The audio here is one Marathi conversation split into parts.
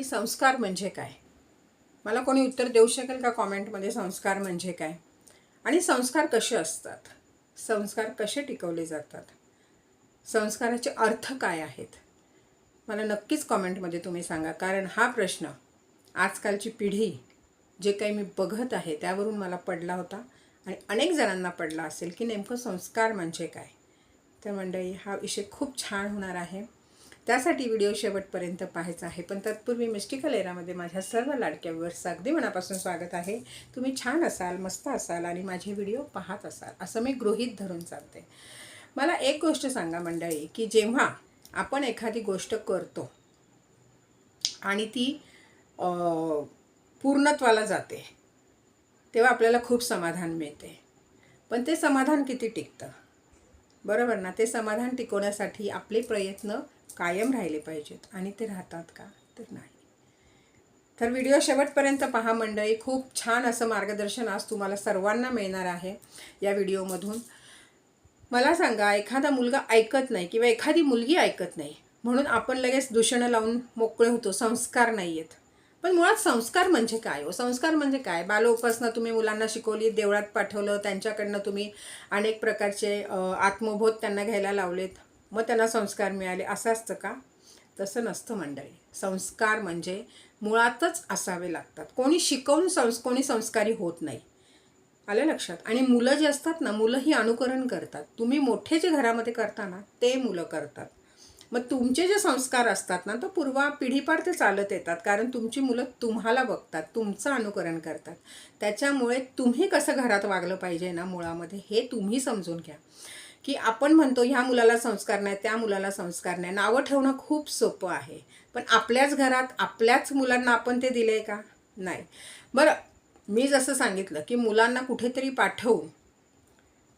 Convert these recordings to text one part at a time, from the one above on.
की संस्कार म्हणजे काय? मला कोणी उत्तर देऊ शकेल का कॉमेंटमध्ये संस्कार म्हणजे काय? आणि संस्कार कसे असतात? संस्कार कसे टिकवले जातात? संस्काराचे अर्थ काय आहेत? मला नक्कीच कॉमेंटमध्ये तुम्ही सांगा. कारण हा प्रश्न आजकालची पिढी जे काही मी बघत आहे त्यावरून मला पडला होता आणि अनेक जणांना पडला असेल की नेमकं संस्कार म्हणजे काय? तर मंडळी हा विषय खूप छान होणार आहे. त्यासाठी व्हिडिओ शेवटपर्यंत पाहायचा आहे. पण तत्पूर्वी मिस्टिकल एरामध्ये माझ्या सर्व लाडक्या व्ह्युअर्स अगदी मनापासून स्वागत आहे. तुम्ही छान असाल मस्त असाल आणि माझे व्हिडिओ पाहत असाल असं मी गृहीत धरून चालते मला एक गोष्ट सांगा मंडळी की जेव्हा आपण एखादी गोष्ट करतो आणि ती पूर्णत्वाला जाते तेव्हा आपल्याला खूप समाधान मिळते. पण ते समाधान किती टिकतं? बरोबर ना? ते समाधान टिकवण्यासाठी आपले प्रयत्न कायम राहिले पाहिजेत आणि ते राहतात का? तर नाही. तर व्हिडिओ शेवटपर्यंत पहा मंडळी. खूप छान असं मार्गदर्शन आज तुम्हाला सर्वांना मिळणार आहे या व्हिडिओमधून. मला सांगा एखादा मुलगा ऐकत नाही किंवा एखादी मुलगी ऐकत नाही म्हणून आपण लगेच दूषणं लावून मोकळे होतो संस्कार नाही आहेत पण मुळात संस्कार म्हणजे काय हो? संस्कार म्हणजे काय? बालोपासना तुम्ही मुलांना शिकवली देवळात पाठवलं त्यांच्याकडनं तुम्ही अनेक प्रकारचे आत्मबोध त्यांना घ्यायला लावलेत. मग त्यांना संस्कार मिळाले. असं असतं का? तसं नसतं मंडळी. संस्कार म्हणजे मुळातच असावे लागतात. कोणी शिकवून संस कोणी संस्कारी होत नाही. आलं लक्षात? आणि मुलं जी असतात ना मुलं ही अनुकरण करतात. तुम्ही मोठे जे घरामध्ये करता ना ते मुलं करतात. मग तुमचे जे संस्कार असतात ना तर पूर्वा पिढीपार ते चालत येतात. कारण तुमची मुलं तुम्हाला बघतात तुमचं अनुकरण करतात. त्याच्यामुळे तुम्ही कसं घरात वागलं पाहिजे ना मुळामध्ये हे तुम्ही समजून घ्या. की आपण म्हणतो ह्या मुलाला संस्कार नाही त्या मुलाला संस्कार नाही. नावं ठेवणं खूप सोपं आहे. पण आपल्याच घरात आपल्याच मुलांना आपण ते दिले का? नाही. बरं मी जसं सांगितलं की मुलांना कुठेतरी पाठवून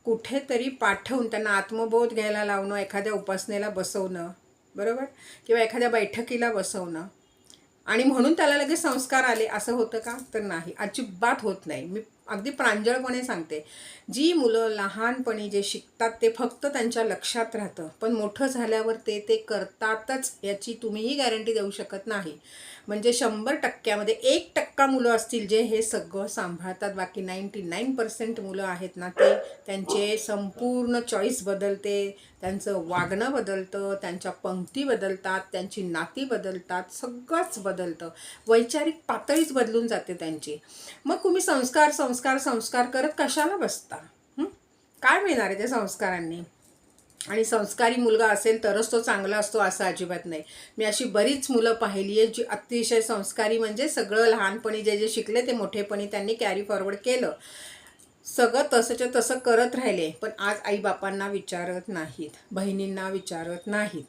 कुठेतरी पाठवून त्यांना आत्मबोध घ्यायला लावणं एखाद्या उपासनेला बसवणं बरोबर? किंवा एखाद्या बैठकीला बसवणं. आणि म्हणून त्याला लगेच संस्कार आले असं होतं का? तर नाही. अजिबात होत नाही. मी अगदी प्रांजळपणे सांगते. जी मुलं लहानपणी जे शिकतात ते फक्त त्यांच्या लक्षात राहतं. पण मोठं झाल्यावर ते ते करतातच याची तुम्हीही गॅरंटी देऊ शकत नाही. म्हणजे शंभर टक्क्यामध्ये एक टक्का मुलं असतील जे हे सगळं सांभाळतात. बाकी नाईंटी नाईन पर्सेंट मुलं आहेत ना ते त्यांचे संपूर्ण चॉईस बदलते. त्यांचं वागणं बदलतं त्यांच्या पंक्ती बदलतात त्यांची नाती बदलतात सगळंच बदलतं. वैचारिक पातळीच बदलून जाते त्यांची. मग तुम्ही संस्कार सं संस्कार संस्कार करत कशाला बसता? काय मिळणार आहे त्या संस्कारांनी? आणि संस्कारी मुलगा असेल तरच तो चांगला असतो असं अजिबात नाही. मी अशी बरीच मुलं पाहिली आहे जी अतिशय संस्कारी म्हणजे सगळं लहानपणी जे जे शिकले ते मोठेपणी त्यांनी कॅरी फॉरवर्ड केलं. सगळं तसंच्या तसं करत राहिले पण आज आईबापांना विचारत नाहीत बहिणींना विचारत नाहीत.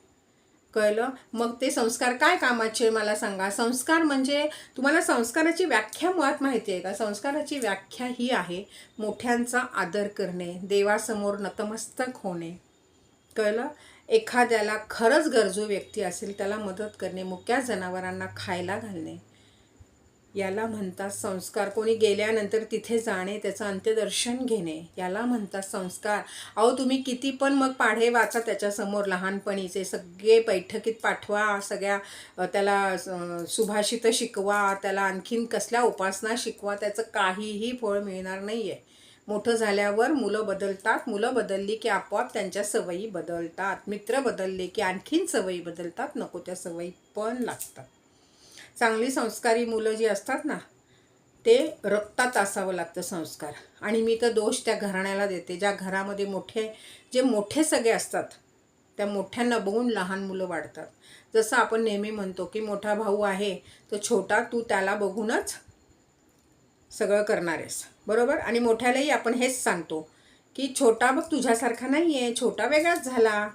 कळलं. मग ते संस्कार काय कामाचे मला सांगा. संस्कार म्हणजे तुम्हाला संस्काराची व्याख्या मुळात माहिती आहे का? संस्काराची व्याख्या ही आहे मोठ्यांचा आदर करणे देवासमोर नतमस्तक होणे. कळलं? एखाद्याला खरंच गरजू व्यक्ती असेल त्याला मदत करणे मुक्या जनावरांना खायला घालणे. याला म्हणतात संस्कार. कोणी गेल्यानंतर तिथे जाणे त्याचं अंत्यदर्शन घेणे याला म्हणतात संस्कार. अहो तुम्ही किती पण मग पाढे वाचा त्याच्यासमोर. लहानपणीचे सगळे बैठकीत पाठवा सगळ्या त्याला अ, सुभाषित शिकवा त्याला आणखीन कसल्या उपासना शिकवा त्याचं काहीही फळ मिळणार नाही आहे मोठं झाल्यावर मुलं बदलतात. मुलं बदलली की आपोआप त्यांच्या सवयी बदलतात. मित्र बदलले की आणखीन सवयी बदलतात. नको त्या सवयी पण लागतात. चांगली संस्कारी मुलं जी असतात ना ते रक्तात असावं लागतं संस्कार. आणि मी तर दोष त्या घराण्याला देते ज्या घरामध्ये मोठे जे मोठे सगळे असतात त्या मोठ्यांना बघून लहान मुलं वाढतात. जसं आपण नेहमी म्हणतो की मोठा भाऊ आहे तर छोटा तू त्याला बघूनच सगळं करणार आहेस. बरोबर? आणि मोठ्यालाही आपण हेच सांगतो की छोटा बघ तुझ्यासारखा नाही आहे छोटा वेगळाच झाला.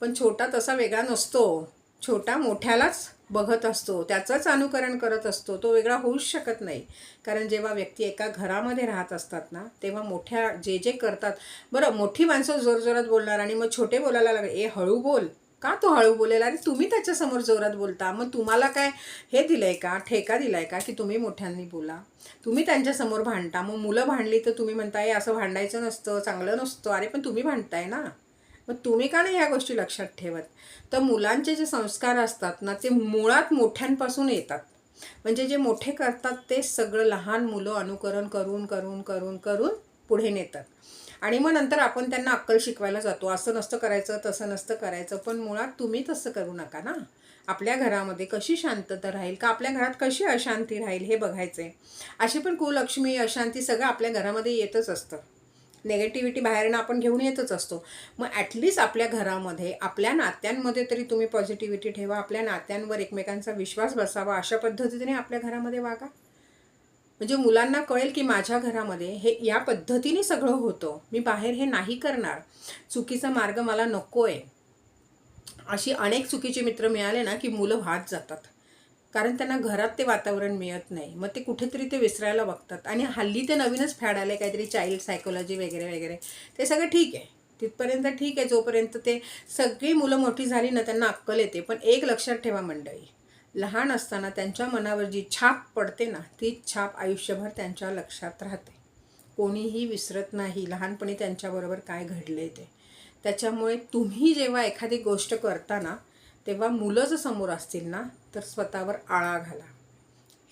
पण छोटा तसा वेगळा नसतो. छोटा मोठ्यालाच बघत असतो त्याचंच अनुकरण करत असतो तो वेगळा होऊच शकत नाही. कारण जेव्हा व्यक्ती एका घरामध्ये राहत असतात ना तेव्हा मोठ्या जे जे करतात बरं मोठी माणसं जोरजोरात बोलणार आणि मग छोटे बोलायला लागले ए हळू बोल. का तो हळू बोलेला? अरे तुम्ही त्याच्यासमोर जोरात बोलता. मग तुम्हाला काय हे दिलं आहे का? ठेका दिला आहे का की तुम्ही मोठ्यांनी बोला? तुम्ही त्यांच्यासमोर भांडता. मग मुलं भांडली तर तुम्ही म्हणताय असं भांडायचं नसतं चांगलं नसतं. अरे पण तुम्ही भांडताय ना. मग तुम्ही का नाही ह्या गोष्टी लक्षात ठेवत? तर मुलांचे जे संस्कार असतात ना ते मुळात मोठ्यांपासून येतात. म्हणजे जे मोठे करतात ते सगळं लहान मुलं अनुकरण करून करून करून करून पुढे नेतात. आणि मग नंतर आपण त्यांना अक्कल शिकवायला जातो. असं नसतं करायचं तसं नसतं करायचं. पण मुळात तुम्ही तसं करू नका ना. आपल्या घरामध्ये कशी शांतता राहील? का आपल्या घरात कशी अशांती राहील? हे बघायचं आहे अशी पण कुलक्ष्मी अशांती सगळं आपल्या घरामध्ये येतच असतं. नेगेटिव्हिटी बाहेरनं आपण घेऊन येतच असतो. मग ॲटलिस्ट आपल्या घरामध्ये आपल्या नात्यांमध्ये तरी तुम्ही पॉझिटिव्हिटी ठेवा आपल्या नात्यांवर एकमेकांचा विश्वास बसावा अशा पद्धतीने आपल्या घरामध्ये वागा. म्हणजे मुलांना कळेल की माझ्या घरामध्ये हे या पद्धतीने सगळं होतं. मी बाहेर हे नाही करणार. चुकीचा मार्ग मला नको आहे अशी अनेक चुकीचे मित्र मिळाले ना की मुलं वाहत जातात. कारण त्यांना घरात ते वातावरण मिळत नाही. मग ते कुठेतरी ते विसरायला बघतात. आणि हल्ली ते नवीनच फॅड आले काहीतरी चाइल्ड सायकोलॉजी वगैरे वगैरे. ते सगळं ठीक आहे. तिथपर्यंत ठीक आहे जोपर्यंत ते सगळी मुलं मोठी झाली ना त्यांना अक्कल येते. पण एक लक्षात ठेवा मंडळी लहान असताना त्यांच्या मनावर जी छाप पडते ना ती छाप आयुष्यभर त्यांच्या लक्षात राहते. कोणीही विसरत नाही लहानपणी त्यांच्याबरोबर काय घडले ते. त्याच्यामुळे तुम्ही जेव्हा एखादी गोष्ट करताना तेव्हा मुलं जर समोर असतील ना तर स्वतःवर आळा घाला.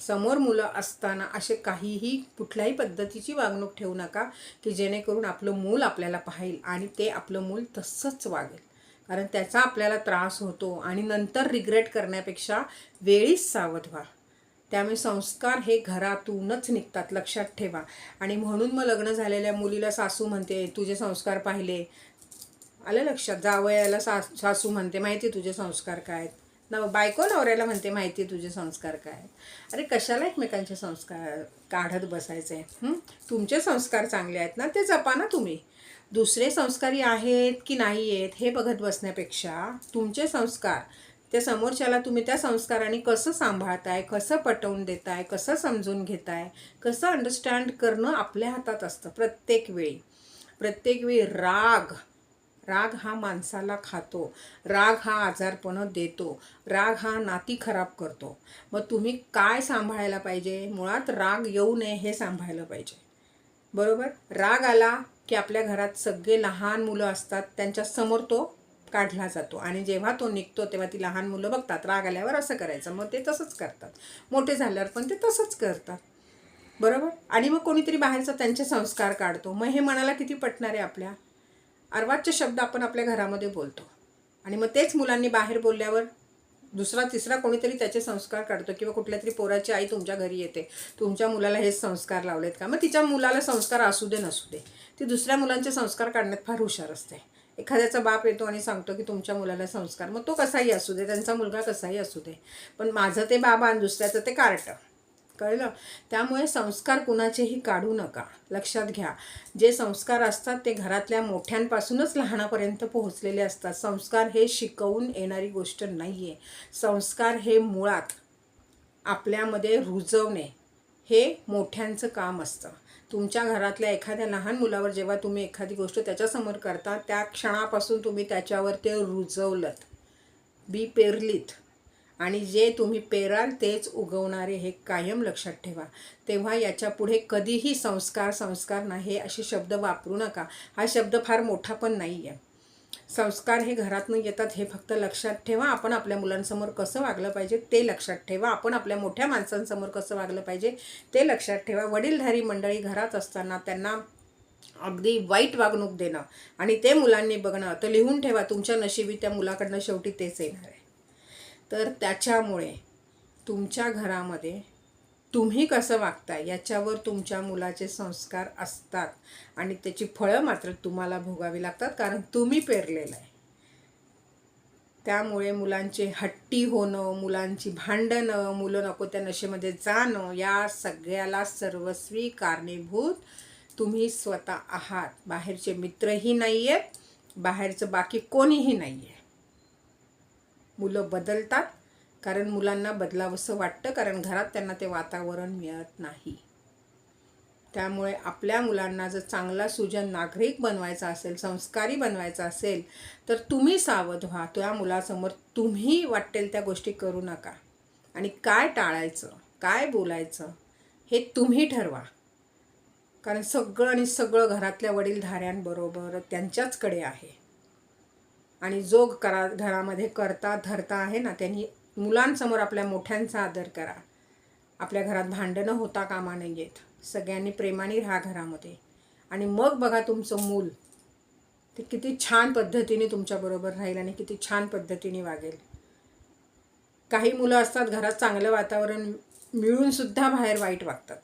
समोर मुलं असताना असे काहीही कुठल्याही पद्धतीची वागणूक ठेवू नका की जेणेकरून आपलं मूल आपल्याला पाहिल आणि ते आपलं मूल तसंच वागेल. कारण त्याचा आपल्याला त्रास होतो आणि नंतर रिग्रेट करण्यापेक्षा वेळीच सावध व्हा. त्यामुळे संस्कार हे घरातूनच निघतात लक्षात ठेवा. आणि म्हणून मग लग्न झालेल्या मुलीला सासू म्हणते तुझे संस्कार पाहिले. आलं लक्षात? जावयाला सा सासू म्हणते माहिती तुझे संस्कार काय आहेत? नव बायको नवऱ्याला म्हणते माहिती तुझे संस्कार काय आहेत? अरे कशाला एकमेकांचे संस्कार काढत बसायचे तुमचे संस्कार चांगले आहेत ना ते जपा ना तुम्ही. दुसरे संस्कारी आहेत की नाही आहेत हे बघत बसण्यापेक्षा तुमचे संस्कार त्या समोरच्याला तुम्ही त्या संस्काराने कसं सांभाळताय कसं पटवून देताय कसं समजून घेताय कसं अंडरस्टँड करणं आपल्या हातात असतं प्रत्येक वेळी. प्रत्येक वेळी राग राग हा माणसाला खातो. राग हा आजारपणं देतो. राग हा नाती खराब करतो. मग तुम्ही काय सांभाळायला पाहिजे? मुळात राग येऊ नये हे सांभाळलं पाहिजे. बरोबर? राग आला की आपल्या घरात सगळे लहान मुलं असतात त्यांच्यासमोर तो काढला जातो. आणि जेव्हा तो निघतो तेव्हा ती लहान मुलं बघतात. राग आल्यावर असं करायचं. मग ते तसंच करतात. मोठे झाल्यावर पण ते तसंच करतात. बरोबर? आणि मग कोणीतरी बाहेरचा त्यांचे संस्कार काढतो. मग हे मनाला किती पटणार आहे आपल्या? अर्वाच्य शब्द आपण आपल्या घरामध्ये बोलतो. आणि मग तेच मुलांनी बाहेर बोलल्यावर दुसरा तिसरा कोणीतरी त्याचे संस्कार काढतो किंवा कुठल्या तरी पोराची आई तुमच्या घरी येते. तुमच्या मुलाला हेच संस्कार लावलेत का? मग तिच्या मुलाला संस्कार असू दे नसू दे. ती दुसऱ्या मुलांचे संस्कार काढण्यात फार हुशार असते. एखाद्याचा बाप येतो आणि सांगतो की तुमच्या मुलाला संस्कार. मग तो कसाही असू दे त्यांचा मुलगा कसाही असू दे. पण माझं ते बाबा आणि दुसऱ्याचं ते कार्ट. कळलं. त्यामुळे संस्कार कुणाचेही काढू नका. लक्षात घ्या. जे संस्कार असतात ते घरातल्या मोठ्यांपासूनच लहानापर्यंत पोहोचलेले असतात. संस्कार हे शिकवून येणारी गोष्ट नाही आहे संस्कार हे मुळात आपल्यामध्ये रुजवणे हे मोठ्यांचं काम असतं. तुमच्या घरातल्या एखाद्या लहान मुलावर जेव्हा तुम्ही एखादी गोष्ट त्याच्यासमोर करता त्या क्षणापासून तुम्ही त्याच्यावर ते रुजवलत. बी पेरलीत. आणि जे तुम्ही पेराल तेच उगवणारे हे कायम लक्षात ठेवा. तेव्हा याच्यापुढे कधीही संस्कार संस्कार नाही असे शब्द वापरू नका. हा शब्द फार मोठा पण नाही आहे संस्कार हे घरातनं येतात हे फक्त लक्षात ठेवा. आपण आपल्या मुलांसमोर कसं वागलं पाहिजे ते लक्षात ठेवा. आपण आपल्या मोठ्या माणसांसमोर कसं वागलं पाहिजे ते लक्षात ठेवा. वडीलधारी मंडळी घरात असताना त्यांना अगदी वाईट वागणूक देणं आणि ते मुलांनी बघणं. तर लिहून ठेवा तुमच्या नशिबी त्या मुलाकडनं शेवटी तेच येणार आहे. तर त्याच्यामुळे तुमच्या घरामध्ये तुम्ही कसं वागताय याच्यावर तुमच्या मुलाचे संस्कार असतात आणि त्याची फळं मात्र तुम्हाला भोगावी लागतात कारण तुम्ही पेरलेलं आहे. त्यामुळे मुलांचे हट्टी होणं मुलांची भांडणं मुलं नको त्या नशेमध्ये जाणं या सगळ्याला सर्वस्वी कारणीभूत तुम्ही स्वतः आहात. बाहेरचे मित्रही नाही आहेत बाहेरचं बाकी कोणीही नाही आहे मुलं बदलतात. कारण मुलांना बदलावंसं वाटतं कारण घरात त्यांना ते वातावरण मिळत नाही. त्यामुळे आपल्या मुलांना जर चांगला सुजन नागरिक बनवायचा असेल संस्कारी बनवायचा असेल तर तुम्ही सावध व्हा. त्या मुलासमोर तुम्ही वाटेल त्या गोष्टी करू नका. आणि काय टाळायचं काय बोलायचं हे तुम्ही ठरवा. कारण सगळं आणि सगळं घरातल्या वडीलधाऱ्यांबरोबर त्यांच्याचकडे आहे. आणि जो करा घरामध्ये करता धरता आहे ना त्यांनी मुलांसमोर आपल्या मोठ्यांचा आदर करा. आपल्या घरात भांडणं होता कामा नयेत. सगळ्यांनी प्रेमाने राहा घरामध्ये. आणि मग बघा तुमचं मूल. ते किती छान पद्धतीने तुमच्याबरोबर राहील आणि किती छान पद्धतीने वागेल. काही मुलं असतात घरात चांगलं वातावरण मिळूनसुद्धा बाहेर वाईट वागतात.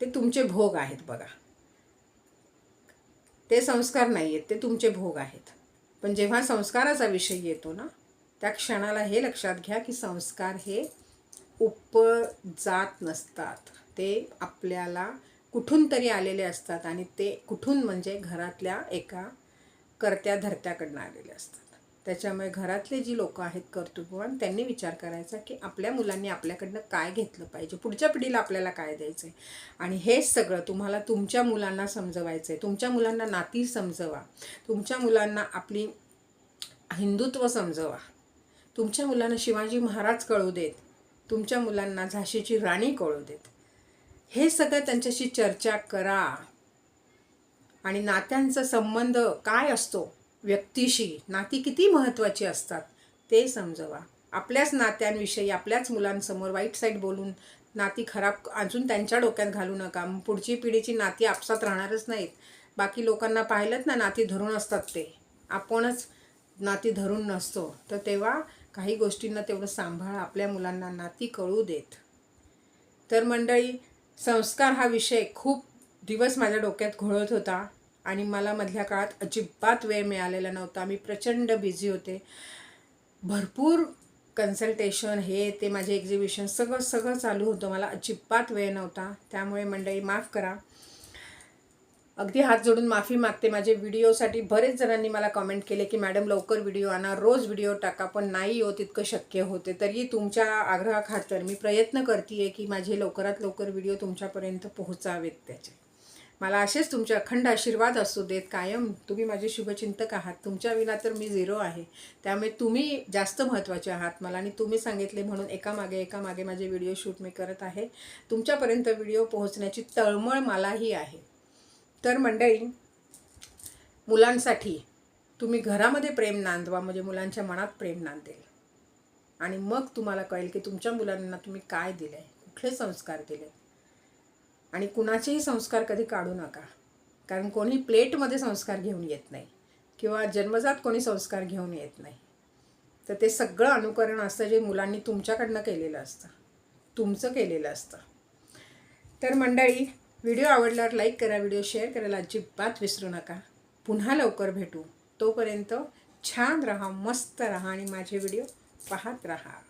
ते तुमचे भोग आहेत बघा. ते संस्कार नाही आहेत ते तुमचे भोग आहेत. पण जेव्हा संस्काराचा विषय येतो ना त्या क्षणाला हे लक्षात घ्या की संस्कार हे उपजात नसतात. ते आपल्याला कुठून तरी आलेले असतात आणि ते कुठून म्हणजे घरातल्या एका करत्या धरत्याकडनं आलेले असतात. त्याच्यामुळे घरातले जी लोक आहेत कर्तृत्ववान त्यांनी विचार करायचा की आपल्या मुलांनी आपल्याकडनं काय घेतलं पाहिजे? पुढच्या पिढीला आपल्याला काय द्यायचं आहे आणि हेच सगळं तुम्हाला तुमच्या मुलांना समजवायचं आहे तुमच्या मुलांना नाती समजवा. तुमच्या मुलांना आपली हिंदुत्व समजवा. तुमच्या मुलांना शिवाजी महाराज कळू देत. तुमच्या मुलांना झाशीची राणी कळू देत. हे सगळं त्यांच्याशी चर्चा करा. आणि नात्यांचा संबंध काय असतो? व्यक्तीशी नाती किती महत्त्वाची असतात ते समजवा. आपल्याच नात्यांविषयी आपल्याच मुलांसमोर वाईट साईड बोलून नाती खराब अजून त्यांच्या डोक्यात घालू नका. पुढची पिढीची नाती आपसात राहणारच नाहीत. बाकी लोकांना पाहिलंच ना नाती धरून असतात ते. आपणच नाती धरून नसतो. तर तेव्हा काही गोष्टींना तेवढं सांभाळ. आपल्या मुलांना नाती कळू देत. तर मंडळी संस्कार हा विषय खूप दिवस माझ्या डोक्यात घोळत होता. आणि मला मधल्या काळात अजिबात वेळ मिळालेला नव्हता. मी प्रचंड बिझी होते. भरपूर कन्सल्टेशन हे ते माझे एक्झिबिशन सगळं सगळं चालू होतं. मला अजिबात वेळ नव्हता. त्यामुळे मंडळी माफ करा. अगदी हात जोडून माफी मागते. माझे व्हिडिओसाठी बरेच जणांनी मला कमेंट केले की मॅडम लवकर व्हिडिओ आणा. रोज व्हिडिओ टाका पण नाही हो तितकं शक्य होते. तरी तुमच्या आग्रहाखातर मी प्रयत्न करते आहे की माझे लवकरात लवकर व्हिडिओ तुमच्यापर्यंत पोहोचावेत त्याचे. मला असेच तुमचे अखंड आशीर्वाद असू देत कायम. तुम्ही माझे शुभचिंतक आहात. तुमच्या विना तर मी झिरो आहे. त्यामुळे तुम्ही जास्त महत्त्वाचे आहात मला आणि तुम्ही सांगितले म्हणून एकामागे एकामागे माझे व्हिडिओ शूट मी करत आहे. तुमच्यापर्यंत व्हिडिओ पोहोचण्याची तळमळ मलाही आहे. तर मंडळी मुलांसाठी तुम्ही घरामध्ये प्रेम नांदवा म्हणजे मुलांच्या मनात प्रेम नांदेल. आणि मग तुम्हाला कळेल की तुमच्या मुलांना तुम्ही काय दिलं आहे कुठले संस्कार दिले आणि कुणाचेही संस्कार कधी काढू नका. कारण कोणी प्लेटमध्ये संस्कार घेऊन येत नाही. किंवा जन्मजात कोणी संस्कार घेऊन येत नाही. तर ते सगळं अनुकरण असतं जे मुलांनी तुमच्याकडनं केलेलं असतं. तुमचं केलेलं असतं. तर मंडळी व्हिडिओ आवडल्यावर लाईक करा व्हिडिओ शेअर करायला अजिबात विसरू नका. पुन्हा लवकर भेटू. तोपर्यंत छान राहा मस्त राहा आणि माझे व्हिडिओ पाहत राहा.